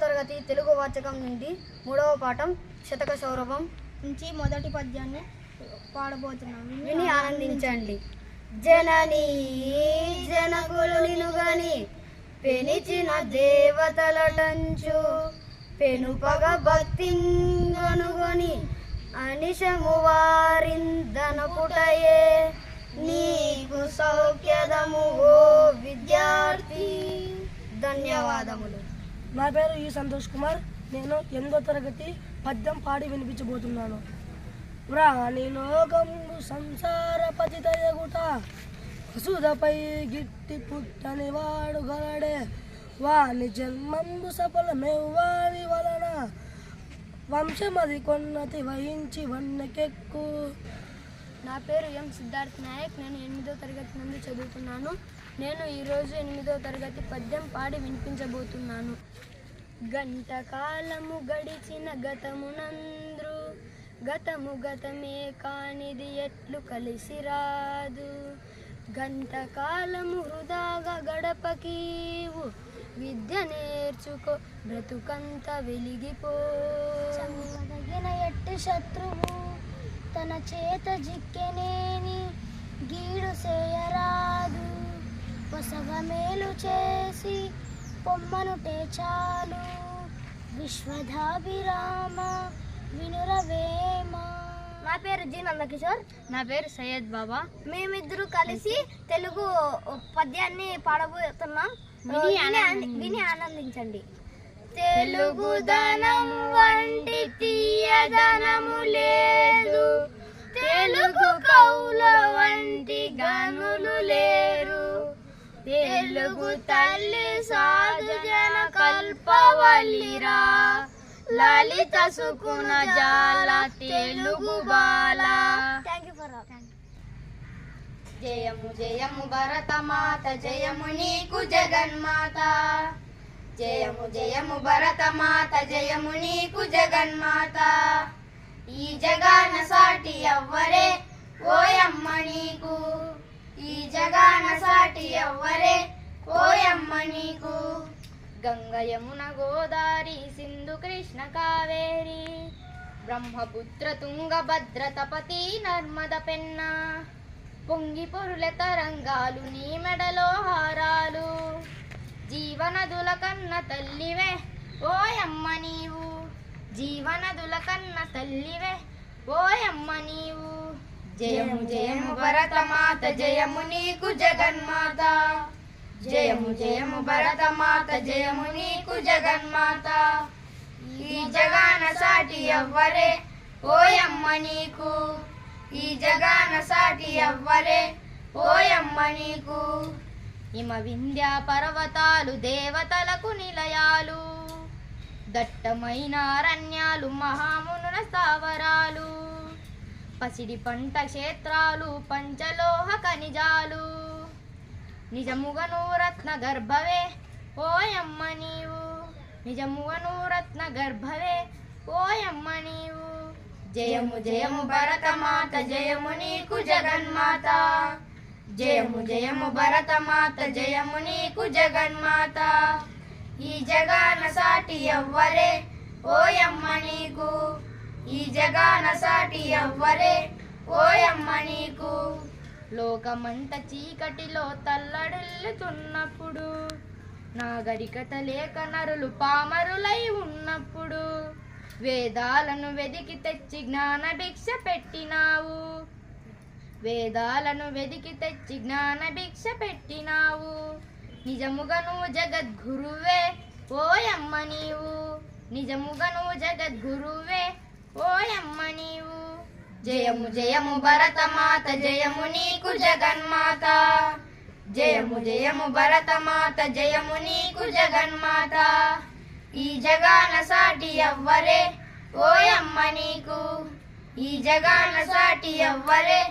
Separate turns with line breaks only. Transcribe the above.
తరగతి తెలుగు వాచకం నుండి మూడవ పాఠం శతక సౌరభం
నుంచి మొదటి పద్యాన్ని పాడబోతున్నాం.
విని ఆనందించండి. జనని జనకులు నినుగని పెనిచిన దేవతలటంచు పెనుపగ భక్తింగనుగొని అనిశము వారిందనపుటయే ధన్యవాదములు.
నా పేరు ఈ సంతోష్ కుమార్. నేను ఎనిమిదో తరగతి పద్యం పాడి వినిపించబోతున్నాను. రాణి లోకము సంసార పతితయగుట వసుధపై గిట్టి పుట్టని వాడు గలడే. వాని జన్మంబు సఫలమెవ్వాని వలన. వంశమది కొన్నతి వహించి వన్నకెక్కు.
నా పేరు ఎం సిద్ధార్థ్ నాయక్. నేను ఎనిమిదో తరగతి నుండి చదువుతున్నాను. నేను ఈరోజు ఎనిమిదో తరగతి పద్యం పాడి వినిపించబోతున్నాను. గంట కాలము గడిచిన గతమునంద్రు గతము గతమే కానిది ఎట్లు కలిసి రాదు. గంట కాలము వృధాగా గడపకీవు విద్య నేర్చుకో బ్రతుకంత వెలిగిపో.
ఎట్టి శత్రువు తన చేత జిక్కెనేని గీడు చేయరాదు పొసగ మేలు చేసి పొమ్మనుటే చాలు. విశ్వధాభిరామ వినురవేమ.
నా పేరు జీ నందకిషోర్. నా పేరు సయ్యద్ బాబా. మేమిద్దరు కలిసి తెలుగు పద్యాన్ని పాడబోతున్నాం. విని ఆనంది- విని ఆనందించండి. తెలుగుదనం వంటి తీయదనము లేదు తెలుగు కౌల వంటి గనులు లేరు. తెలుగు తల్లి సాధు జన కల్పవల్లిరా. లలిత సుకున జాల తెలుగు బాల. జయము జయము భరతమాత జయము నీకు జగన్మాత. జయము జయము భరతమాత జయము నీకు జగన్మాత. ఈ జగాన సాటి ఎవ్వరే ఓయమ్మ నీకు. ఈ జగాన సాటి ఎవ్వరే? ఓయమ్మ నీకు. గంగ యమున గోదారి సింధు కృష్ణ కావేరి. బ్రహ్మపుత్ర తుంగభద్ర తపతి నర్మద పెన్న. పొంగి పొరుల తరంగాలు నీ మెడలో హారాలు. జీవనదుల కన్న తల్లివే ఓయమ్మ నీవు. జీవనదుల కన్న తల్లివే ఓయమ్మ నీవు. జయము జయము భరతమాత జయము నీకు జగన్మాత. జయము జయము భరతమాత జయము నీకు జగన్మాత. ఈ జగాన సాటి ఎవ్వరే? ఓయమ్మ నీకు. ఈ జగాన సాటి ఎవ్వరే? ఓయమ్మ నీకు. హిమ వింధ్య పర్వతాలు దేవతలకు నిలయాలు. దట్టమైన అరణ్యాలు మహామునుల స్థావరాలు. పసిడి పంట క్షేత్రాలు పంచలోహ ఖనిజాలు. నిజముగను రత్న గర్భవే ఓయమ్మ నీవు. నిజముగను రత్న గర్భవే ఓయమ్మ నీవు. జయము జయము భరతమాత జయము నీకు జగన్మాత. జయము జయము భరతమాత జయము నీకు జగన్మాత. ఈ జగాన సాటి ఎవ్వరే ఓయమ్మ నీకు. ఈ జగాన సాటి ఎవ్వరే ఓయమ్మ నీకు. లోకమంత చీకటిలో తల్లడిల్లుతున్నప్పుడు నాగరికత లేక నరులు పామరులై ఉన్నప్పుడు వేదాలను వెదికి తెచ్చి జ్ఞాన భిక్ష పెట్టినావు. వేదాలను వెదికి తెచ్చి జ్ఞాన భిక్ష పెట్టినావు. నిజముగను నువ్వు జగద్గురువే ఓయమ్మ నీవు. నిజముగను నువ్వు జగద్గురువే జయము జయము భరతమాత జయము నీకు జగన్మాత. జయము జయము భరతమాత జయము నీకు జగన్మాత. ఈ జగాన సాటి ఎవ్వరే? ఓయమ్మ నీకు. ఈ జగాన సాటి ఎవ్వరే?